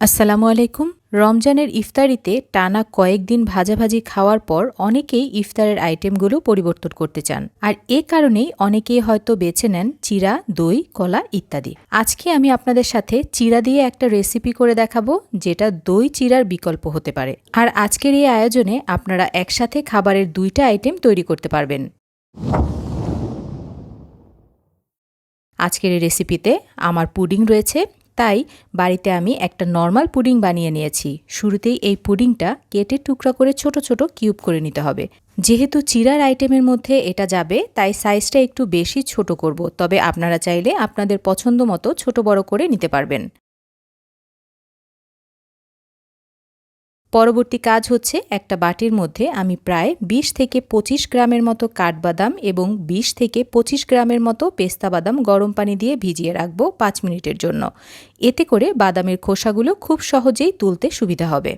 আসসালামু আলাইকুম। রমজানের ইফতারিতে টানা কয়েকদিন ভাজাভাজি খাওয়ার পর অনেকেই ইফতারের আইটেমগুলো পরিবর্তন করতে চান। আর এ কারণেই অনেকেই হয়তো বেছে নেন চিরা, দই, কলা ইত্যাদি। আজকে আমি আপনাদের সাথে চিরা দিয়ে একটা রেসিপি করে দেখাবো, যেটা দই চিরার বিকল্প হতে পারে। আর আজকের এই আয়োজনে আপনারা একসাথে খাবারের দুইটা আইটেম তৈরি করতে পারবেন। আজকের এই রেসিপিতে আমার পুডিং রয়েছে তাই বাড়িতে আমি একটা নর্মাল পুডিং বানিয়ে নিয়েছি। শুরুতেই এই পুডিংটা কেটে টুকরা করে ছোট ছোট কিউব করে নিতে হবে। যেহেতু চিরার আইটেমের মধ্যে এটা যাবে, তাই সাইজটা একটু বেশি ছোট করব। তবে আপনারা চাইলে আপনাদের পছন্দ মতো ছোট বড় করে নিতে পারবেন। পরবর্তী কাজ হচ্ছে একটা বাটির মধ্যে আমি প্রায় ২০ থেকে ২৫ গ্রামের মতো কাঠবাদাম এবং ২০ থেকে ২৫ গ্রামের মতো পেস্তা বাদাম গরম পানি দিয়ে ভিজিয়ে রাখব পাঁচ মিনিটের জন্য। এতে করে বাদামের খোসাগুলো খুব সহজেই তুলতে সুবিধা হবে।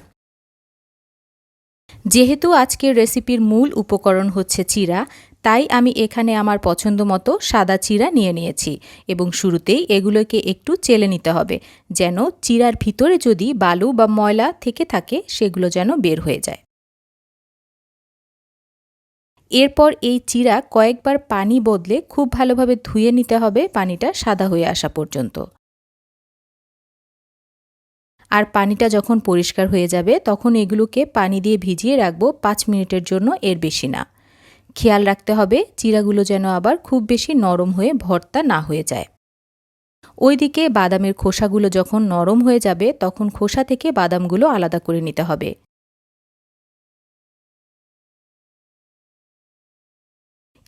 যেহেতু আজকের রেসিপির মূল উপকরণ হচ্ছে চিরা তাই আমি এখানে আমার পছন্দ মতো সাদা চিরা নিয়ে নিয়েছি এবং শুরুতেই এগুলোকে একটু চেলে নিতে হবে, যেন চিরার ভিতরে যদি বালু বা ময়লা থেকে থাকে, সেগুলো যেন বের হয়ে যায়। এরপর এই চিরা কয়েকবার পানি বদলে খুব ভালোভাবে ধুয়ে নিতে হবে, পানিটা সাদা হয়ে আসা পর্যন্ত। আর পানিটা যখন পরিষ্কার হয়ে যাবে, তখন এগুলোকে পানি দিয়ে ভিজিয়ে রাখব পাঁচ মিনিটের জন্য, এর বেশি না। খেয়াল রাখতে হবে, চিরাগুলো যেন আবার খুব বেশি নরম হয়ে ভর্তা না হয়ে যায়। ওইদিকে বাদামের খোসাগুলো যখন নরম হয়ে যাবে, তখন খোসা থেকে বাদামগুলো আলাদা করে নিতে হবে।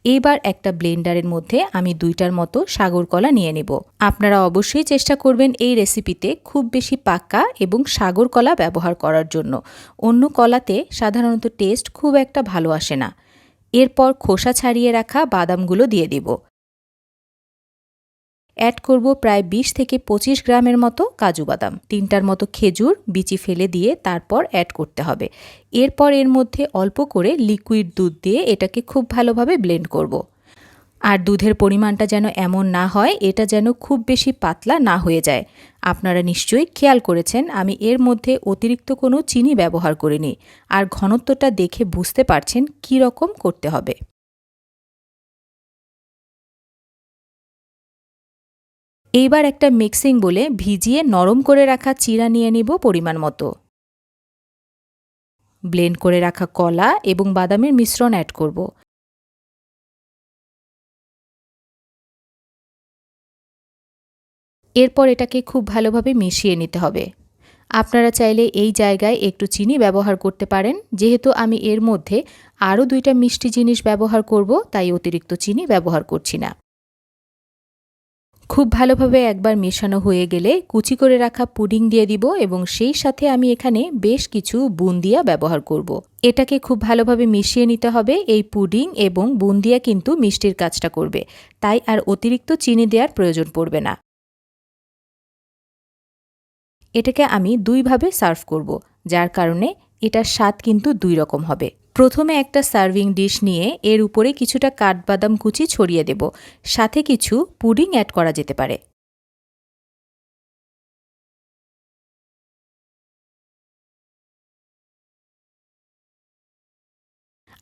এবার একটা ব্লেন্ডারের মধ্যে আমি দুইটার মতো সাগর কলা নিয়ে নেব। আপনারা অবশ্যই চেষ্টা করবেন এই রেসিপিতে খুব বেশি পাক্কা এবং সাগর কলা ব্যবহার করার জন্য। অন্য কলাতে সাধারণত টেস্ট খুব একটা ভালো আসে না। এরপর খোসা ছাড়িয়ে রাখা বাদামগুলো দিয়ে দিব অ্যাড করব প্রায় ২০ থেকে ২৫ গ্রামের মতো কাজু বাদাম, তিনটার মতো খেজুর, বিচি ফেলে দিয়ে তারপর অ্যাড করতে হবে এরপর এর মধ্যে অল্প করে লিকুইড দুধ দিয়ে এটাকে খুব ভালোভাবে ব্লেন্ড করব। আর দুধের পরিমাণটা যেন এমন না হয়, এটা যেন খুব বেশি পাতলা না হয়ে যায়। আপনারা নিশ্চয়ই খেয়াল করেছেন, আমি এর মধ্যে অতিরিক্ত কোনো চিনি ব্যবহার করিনি। আর ঘনত্বটা দেখে বুঝতে পারছেন কী রকম করতে হবে। এইবার একটা মিক্সিং বলে ভিজিয়ে নরম করে রাখা চিরা নিয়ে নিব পরিমাণ মতো। ব্লেন্ড করে রাখা কলা এবং বাদামের মিশ্রণ অ্যাড করব। এরপর এটাকে খুব ভালোভাবে মিশিয়ে নিতে হবে। আপনারা চাইলে এই জায়গায় একটু চিনি ব্যবহার করতে পারেন। যেহেতু আমি এর মধ্যে আরও দুইটা মিষ্টি জিনিস ব্যবহার করব, তাই অতিরিক্ত চিনি ব্যবহার করছি না। খুব ভালোভাবে একবার মেশানো হয়ে গেলে কুচি করে রাখা পুডিং দিয়ে দিব এবং সেই সাথে আমি এখানে বেশ কিছু বুন্দিয়া ব্যবহার করব। এটাকে খুব ভালোভাবে মিশিয়ে নিতে হবে। এই পুডিং এবং বুন্দিয়া কিন্তু মিষ্টির কাজটা করবে, তাই আর অতিরিক্ত চিনি দেওয়ার প্রয়োজন পড়বে না। এটাকে আমি দুইভাবে সার্ভ করব, যার কারণে এটার স্বাদ কিন্তু দুই রকম হবে। প্রথমে একটা সার্ভিং ডিশ নিয়ে এর উপরে কিছুটা কাঠবাদাম কুচি ছড়িয়ে দেব, সাথে কিছু পুডিং অ্যাড করা যেতে পারে।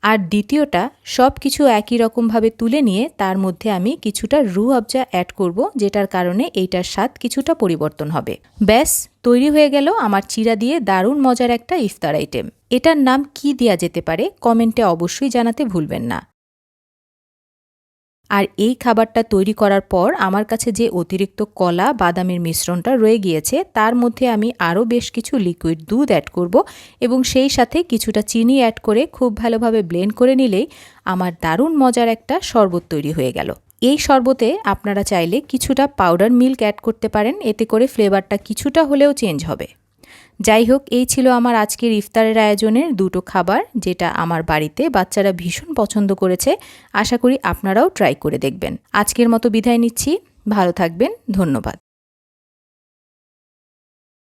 আর দ্বিতীয়টা সব কিছু একই রকমভাবে তুলে নিয়ে তার মধ্যে আমি কিছুটা রু আবজা অ্যাড করব, যেটার কারণে এইটার স্বাদ কিছুটা পরিবর্তন হবে। ব্যাস, তৈরি হয়ে গেল আমার চিরা দিয়ে দারুণ মজার একটা ইফতার আইটেম এটার নাম কি দেওয়া যেতে পারে, কমেন্টে অবশ্যই জানাতে ভুলবেন না। আর এই খাবারটা তৈরি করার পর আমার কাছে যে অতিরিক্ত কলা, বাদামের মিশ্রণটা রয়ে গিয়েছে, তার মধ্যে আমি আরও বেশ কিছু লিকুইড দুধ অ্যাড করব এবং সেই সাথে কিছুটা চিনি অ্যাড করে খুব ভালোভাবে ব্লেন্ড করে নিলেই আমার দারুণ মজার একটা শরবত তৈরি হয়ে গেল। এই শরবতে আপনারা চাইলে কিছুটা পাউডার মিল্ক অ্যাড করতে পারেন, এতে করে ফ্লেভারটা কিছুটা হলেও চেঞ্জ হবে। যাই হোক এই ছিল আমার আজকের ইফতারের আয়োজনের দুটো খাবার, যেটা আমার বাড়িতে বাচ্চারা ভীষণ পছন্দ করেছে। আশা করি আপনারাও ট্রাই করে দেখবেন। আজকের মতো বিদায় নিচ্ছি। ভালো থাকবেন। ধন্যবাদ।